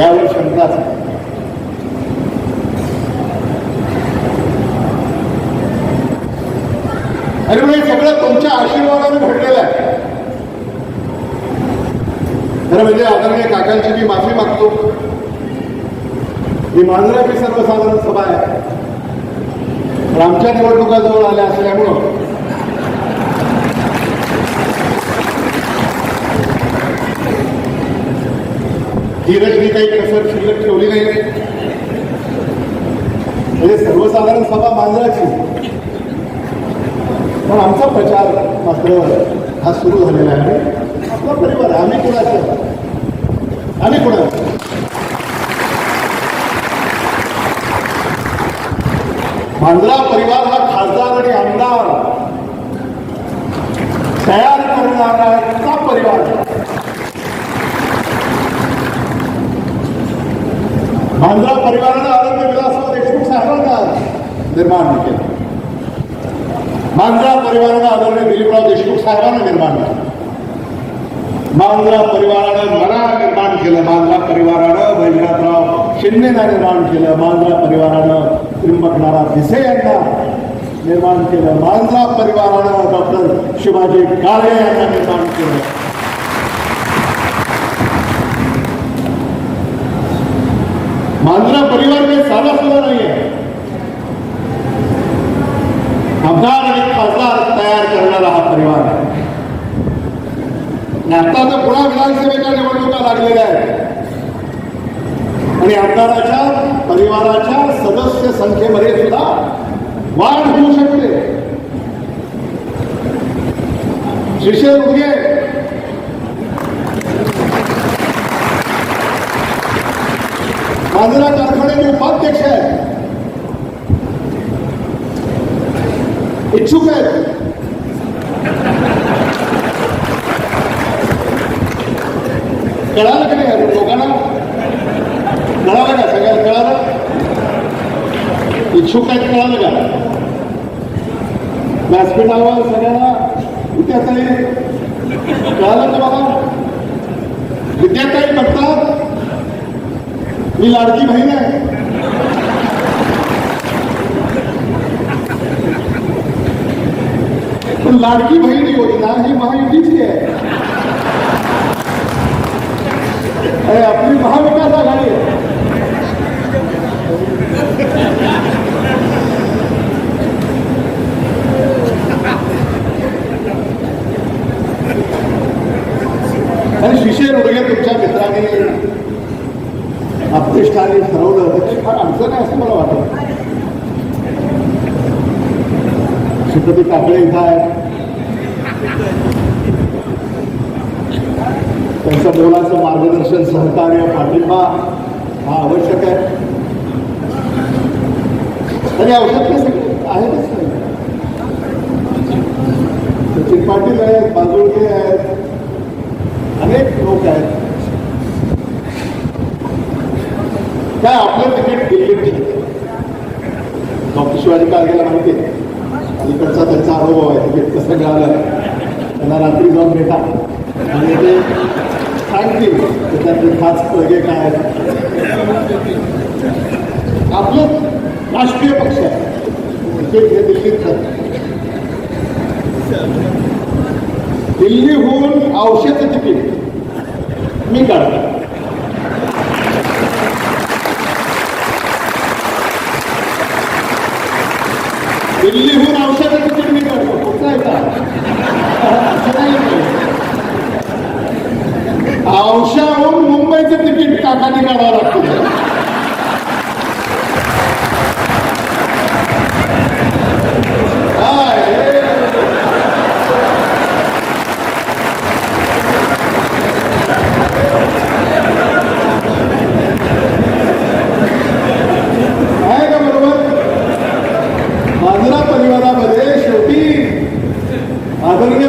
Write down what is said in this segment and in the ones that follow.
यावर शंकाच अरे म्हणजे सगळं तुमच्या आशीर्वादाने घडलेलं आहे. खरं म्हणजे आदरणीय काकांची मी माफी मागतो ही मांजराची सर्वसाधारण सभा आहे. पण आमच्या निवडणुका जवळ आल्या असल्यामुळं धीरज मी काही कसर शिल्लक ठेवली नाही. म्हणजे सर्वसाधारण सभा मांजराची. पण आमचा प्रचार मात्र हा सुरू झालेला आहे. आपला परिवार आहे. आम्ही कुणाचं? आम्ही कुणाचं? मांजरा परिवार हा खासदार आणि आमदार तयार करणारा परिवार. मांजरा परिवारानं आनंद विलासराव देशमुख साहेबांना निर्माण केलं. मांजरा परिवारानं आदरणीय दिलीपराव देशमुख साहेबांना निर्माण केलं. मांजरा परिवारानं मला निर्माण केलं. मांजरा परिवारानं वैजनाथराव शिंदेना निर्माण केलं. मांजरा परिवारानं त्रिंबकनारा भिसे यांना निर्माण केलं. मांजरा परिवारानं डॉक्टर शिवाजी काळे यांना निर्माण केलं. मांजरा परिवार काही साधा सुद्धा नाहीये. आमदार आणि खासदार तयार करणारा हा परिवार आहे. आणि आता तर पुन्हा विधानसभेच्या निवडणुका लागलेल्या आहेत. आणि आमदाराच्या परिवाराच्या सदस्य संख्येमध्ये सुद्धा वाढ होऊ शकते. शिष्य उद्गे मांजरा कारखान्याचे उपाध्यक्ष आहेत. इच्छुक आहेत. कळालं की नाही लोकांना कळालं का सगळ्यात कळालं? इच्छुक आहेत कळालं का? व्यासपीठावर सगळ्यांना विद्यार्थी कळालं का बाबा विद्यार्थी म्हणतात मी लाडकी बहीण आहे पण लाडकी बहीण योजना ही महायुतीची आहे अरे आपली महाविकास आघाडी आहे आणि शिशे रोडगे तुमच्या मित्राने अपरिष्ठाने ठरवलं तर ते फार अडचण आहे असं मला वाटतं श्रीपती काकडे इथं आहे. त्यांचं मोलाचं मार्गदर्शन सहकार्य पाठिंबा हा आवश्यक आहे. तरी औषध कसं आहेतच नाही. सचिन पाटील आहेत बाजूळके आहेत. अनेक लोक आहेत. काय आपलं तिकीट दिल्लीत? डॉक्टर शिवाजी कारगेला माहिती आहे. म्हणजे तिकडचा त्यांचा अनुभव आहे तिकीट कसं मिळालं त्यांना रात्री जाऊन भेटा. आणि ते सांगतील त्याच्यातले खास पळगे काय आपलं राष्ट्रीय पक्ष आहे. तिकीट हे दिल्लीत दिल्लीहून औषध तिकीट मी काढतो. दिल्लीहून औषधाची तिकीट करतो काढतो. कुठं आहे का औषधाहून मुंबईचं तिकीट काकाने काढावं लागतं.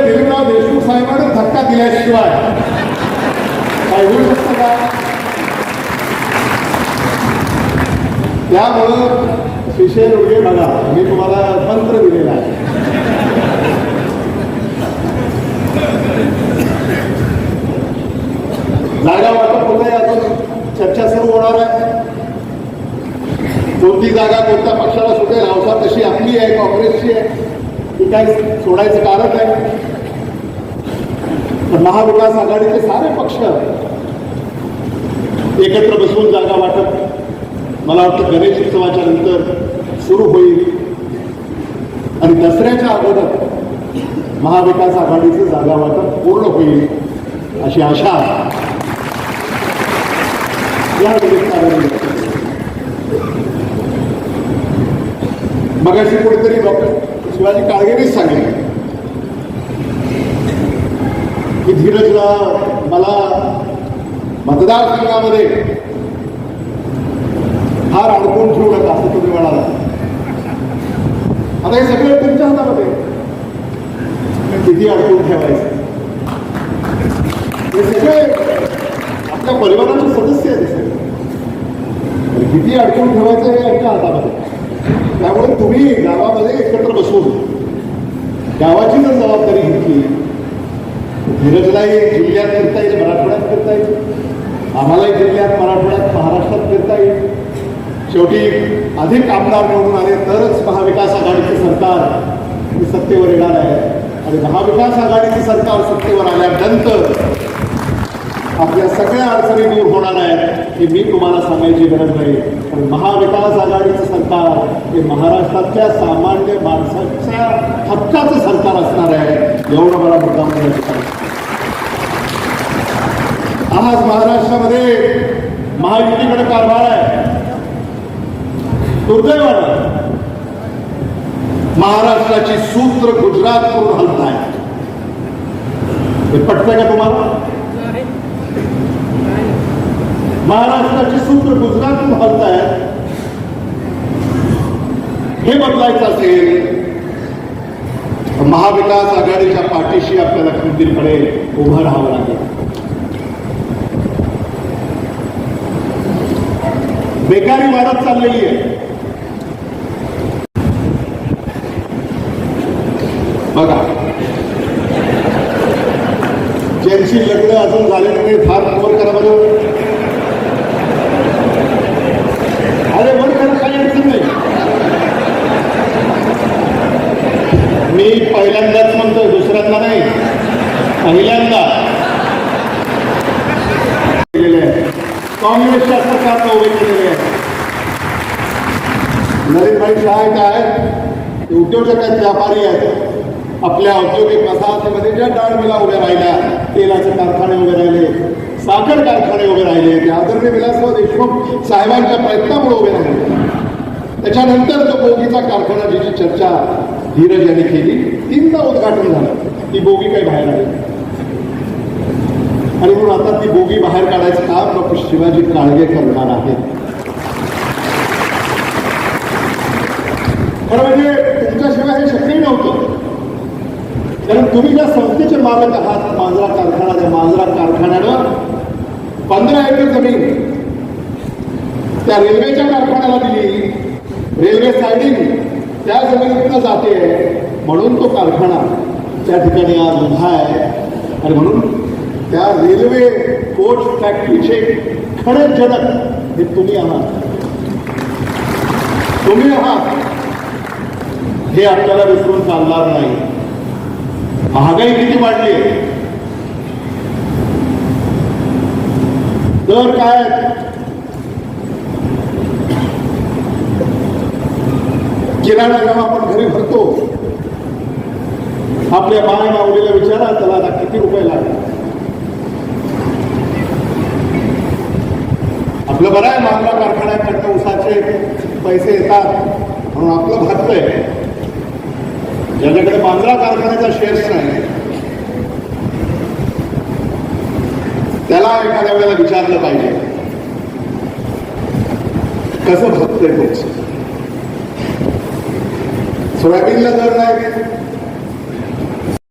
देवीराव देशमुख साहेबांना धक्का दिल्याशिवाय. काय होऊ शकतं का? त्यामुळं शिशे रोगे बघा मी तुम्हाला मंत्र दिलेला आहे. जागा वाटप होत आहे अजून चर्चा सुरू होणार आहे. कोणती जागा कोणत्या पक्षाला सुटेल अवसा तशी आपली आहे काँग्रेसची आहे. ती काही सोडायचं कारण आहे. महाविकास आघाडीचे सारे पक्ष एकत्र बसून जागा वाटप. मला वाटतं गणेश उत्सवाच्या नंतर सुरू होईल. आणि दसऱ्याच्या अगोदर महाविकास आघाडीचं जागा वाटप पूर्ण होईल अशी आशा या निमित्ताने मगाशी कुठेतरी डॉक्टर शिवाजी काळगेनेच सांगितलं. की धीरजला मला मतदारसंघामध्ये फार अडकून ठेवू नका असं तुम्ही म्हणाला आता हे सगळं तुमच्या हातामध्ये आहे. किती अडकून ठेवायचं हे सगळे आपल्या परिवाराचे सदस्य आहेत सगळे. किती अडकून ठेवायचं हे आमच्या हातामध्ये त्यामुळे तुम्ही गावामध्ये एकत्र बसून गावाची जर जबाबदारी घेतली धीरजलाही जिल्ह्यात फिरता येईल मराठवाड्यात फिरता येईल. आम्हालाही जिल्ह्यात मराठवाड्यात महाराष्ट्रात फिरता येईल. शेवटी अधिक आमदार निवडून आले तरच महाविकास आघाडीचे सरकार सत्तेवर येणार आहे. आणि महाविकास आघाडीचे सरकार सत्तेवर आल्यानंतर आपल्या सगळ्या अडचणी दूर होणार आहेत हे मी तुम्हाला सांगायची गरज नाही. पण महाविकास आघाडीचं सरकार हे महाराष्ट्रातल्या सामान्य माणसाच्या हक्काचं सरकार असणार आहे. एवढं मला मुद्दा आज महाराष्ट्रामध्ये महायुतीकडे कारभार आहे. दुर्दैवानं महाराष्ट्राची सूत्र गुजरात करून हलताय हे पटतंय का तुम्हाला? महाराष्ट्राची सूत्र गुजरातून हलतायत हे बदलायचं असेल, महाविकास आघाडीच्या पाठीशी आपल्याला खंबीरपणे उभं राहावं लागेल. बेकारी वाढत चाललेली आहे. बघा. ज्यांची लग्न अजून झालेली नाही, फार वर करा बरं मी पहिल्यांदाच म्हणतोय दुसऱ्यांदा नाही. पहिल्यांदा. केलेले आहे. काँग्रेसच्या सरकारनं उभे केलेले आहे. नरेंद्रभाई भाई काय? काय ते उद्योजक आहेत व्यापारी आहेत. आपल्या औद्योगिक वसाहतीमध्ये ज्या डाळमिला उभ्या राहिल्या तेलाचे कारखाने उभे राहिले साखर कारखाने उभे राहिले ते आदरणीय विलासराव देशमुख साहेबांच्या प्रयत्नामुळे उभे राहिले. त्याच्यानंतर तो बोगीचा कारखाना ज्याची चर्चा धीरज यांनी केली तीनदा उद्घाटन झालं. ती बोगी काही बाहेर आली आणि म्हणून आता ती बोगी बाहेर काढायचं काम डॉक्टर शिवाजी काळगे करणार आहेत. खरं म्हणजे तुमच्याशिवाय हे शक्य नव्हतं. कारण तुम्ही ज्या संस्थेचे मालक आहात मांजरा कारखाना त्या मांजरा कारखान्यानं पंधरा एकर जमीन त्या रेल्वेच्या कारखान्याला दिली. रेल्वे सायडिंग त्या जमिनीतनं जाते. म्हणून तो कारखाना त्या ठिकाणी आज उभा आहे. आणि म्हणून त्या रेल्वे कोच फॅक्टरीचे खरे जनक हे तुम्ही आहात. तुम्ही आहात. हे आपल्याला विसरून चालणार नाही. महागाई किती वाढली दर काय? किराणा जेव्हा आपण घरी भरतो. आपल्या बाय माऊलीला विचारा त्याला आता किती रुपये लागतात आपलं बरं आहे मागला कारखान्याकडनं उसाचे पैसे येतात म्हणून आपलं भागतंय ज्याच्याकडे बांद्रा कारखान्याचा शेअर्स नाही त्याला एखाद्या वेळेला विचारलं पाहिजे. कसं भगतंय तुमचं सोयाबीनला दर नाही.